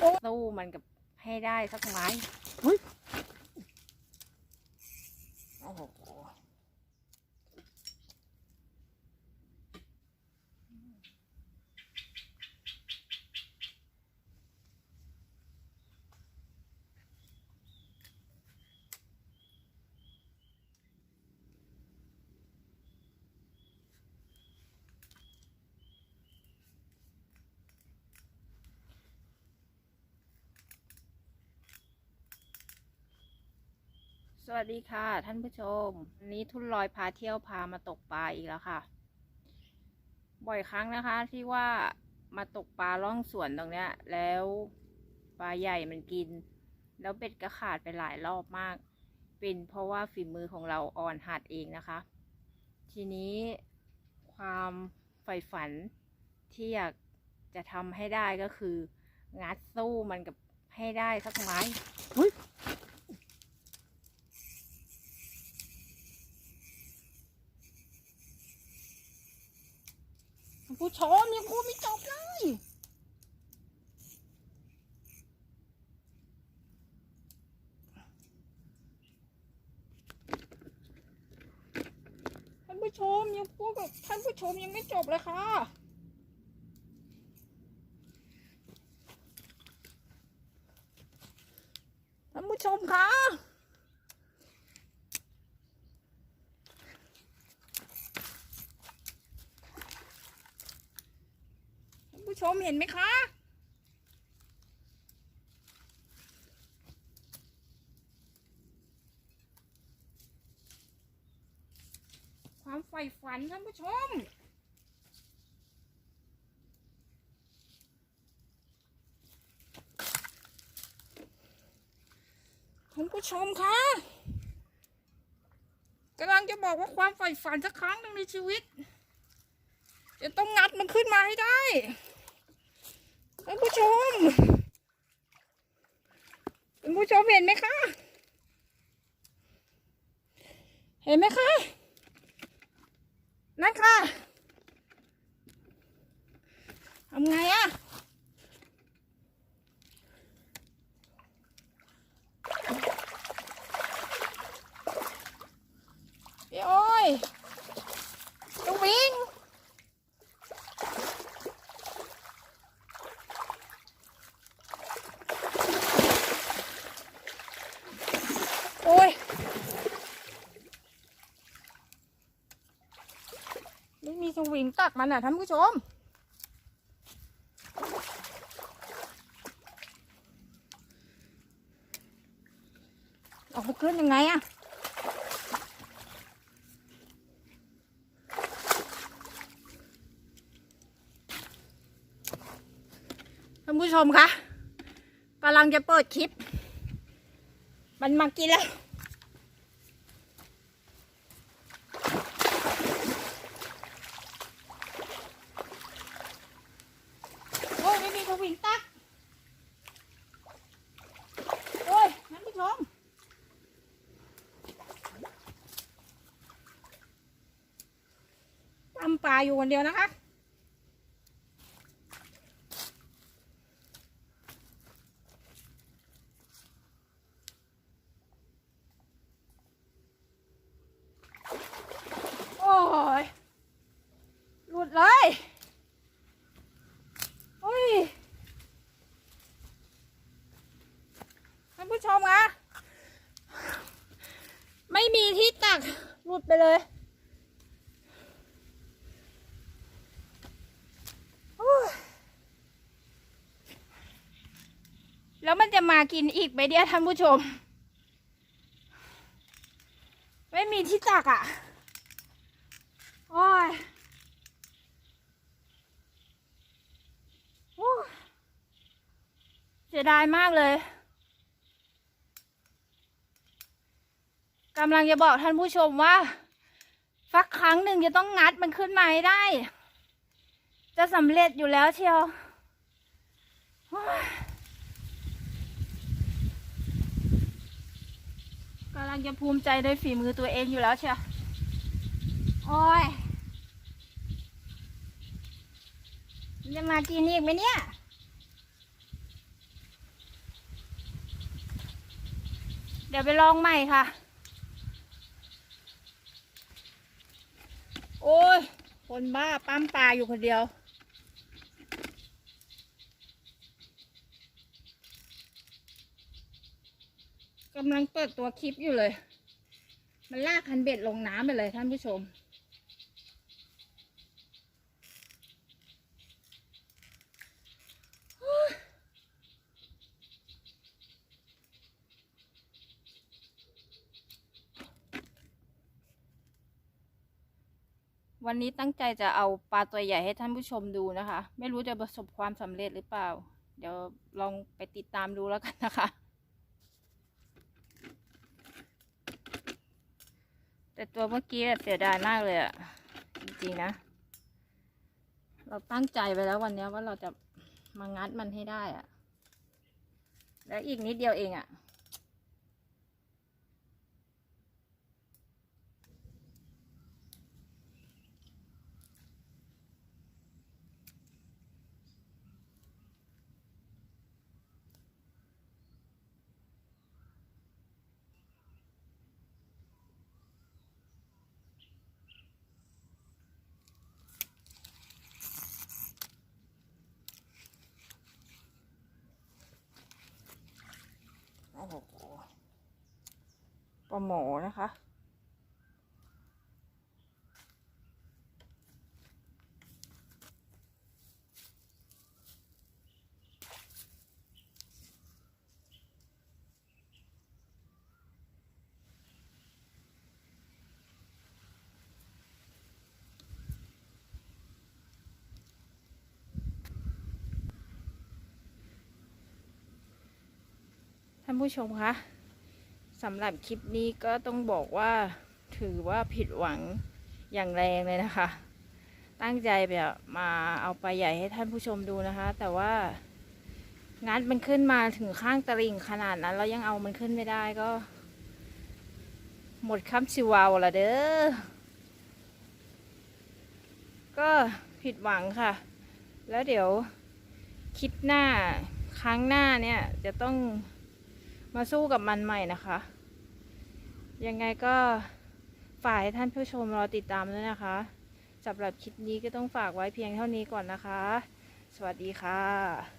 สู้มันกับให้ได้สักไม้ โอ้โห สวัสดีค่ะ ท่านผู้ชมวันนี้ทุนลอยพาเที่ยวพามาตกปลาอีกแล้วค่ะ บ่อยครั้งนะคะที่ว่ามาตกปลาล่องสวนตรงเนี้ย แล้วปลาใหญ่มันกิน แล้วเบ็ดก็ขาดไปหลายรอบมาก เป็นเพราะว่าฝีมือของเราอ่อนหัดเองนะคะ ทีนี้ความใฝ่ฝันที่อยากจะทำให้ได้ก็คือ งัดสู้มันกับให้ได้สักไม้ ผู้ชมยังพูดไม่จบเลยท่านผู้ชมยังพูดกับท่านผู้ชมยังไม่จบเลยค่ะท่านผู้ชมคะ ท่าน ผู้ชมเห็นไหมคะ ความใฝ่ฝันท่านผู้ชมท่านผู้ชมคะกำลังจะบอกว่าความใฝ่ฝันสักครั้งหนึ่งในชีวิตจะต้องงัดมันขึ้นมาให้ได้ คุณผู้ชมท่านผู้ชมเห็นไหมคะ เห็นไหมคะ นั่นค่ะทำไงอะพี่โอ้ยจะวิ่ง โอ้ย ไม่มีสวิงตักมันอะท่านผู้ชม ออกไปขึ้นยังไงอะท่านผู้ชมคะกำลังจะเปิดคลิป มันมากินแล้ว โอ้ยไม่มีสวิงตัก โอ้ยท่านผู้ชม ตำปลาอยู่คนเดียวนะคะ โอ้ย หลุดเลยโอ้ย ท่านผู้ชมคะไม่มีที่ตัก หลุดไปเลยโอ้ย แล้วมันจะมากินอีกไหมเดียท่านผู้ชม ไม่มีที่ตักอะโอ้ยโอ้ยเสียดายมากเลยกำลังจะบอกท่านผู้ชมว่าสักครั้งหนึ่งจะต้องงัดมันขึ้นมาให้ได้ จะสำเร็จอยู่แล้วเชียว กำลังจะภูมิใจด้วยฝีมือตัวเองอยู่แล้วเชียวโอ้ยจะมากินอีกไหมเนี่ย เดี๋ยวไปลองใหม่ค่ะ โอ้ย คนบ้าปั้มปลาอยู่คนเดียวำลังเปิดตัวคลิปอยู่เลย มันลากคันเบ็ดลงน้ำไปเลยท่านผู้ชม วันนี้ตั้งใจจะเอาปลาตัวใหญ่ให้ท่านผู้ชมดูนะคะ ไม่รู้จะประสบความสำเร็จหรือเปล่า เดี๋ยวลองไปติดตามดูแล้วกันนะคะ แต่ตัวเมื่อกี้เสียดายมากเลยอะจริงๆนะ เราตั้งใจไปแล้ววันนี้ว่าเราจะมางัดมันให้ได้อะแล้วอีกนิดเดียวเองอะ โอ้โหปลาหมอนะคะ ท่านผู้ชมคะสำหรับคลิปนี้ก็ต้องบอกว่าถือว่าผิดหวังอย่างแรงเลยนะคะ ตั้งใจแบบมาเอาปลาใหญ่ให้ท่านผู้ชมดูนะคะ แต่ว่างัดมันขึ้นมาถึงข้างตลิ่งขนาดนั้นแล้วยังเอามันขึ้นไม่ได้ก็ หมดคำชิวาวละเด้อ ก็ผิดหวังค่ะ แล้วเดี๋ยวคลิปหน้าครั้งหน้าเนี่ยจะต้อง มาสู้กับมันใหม่นะคะ ยังไงก็ฝากให้ท่านผู้ชมรอติดตามด้วยนะคะสำหรับคลิปนี้ก็ต้องฝากไว้เพียงเท่านี้ก่อนนะคะ สวัสดีค่ะ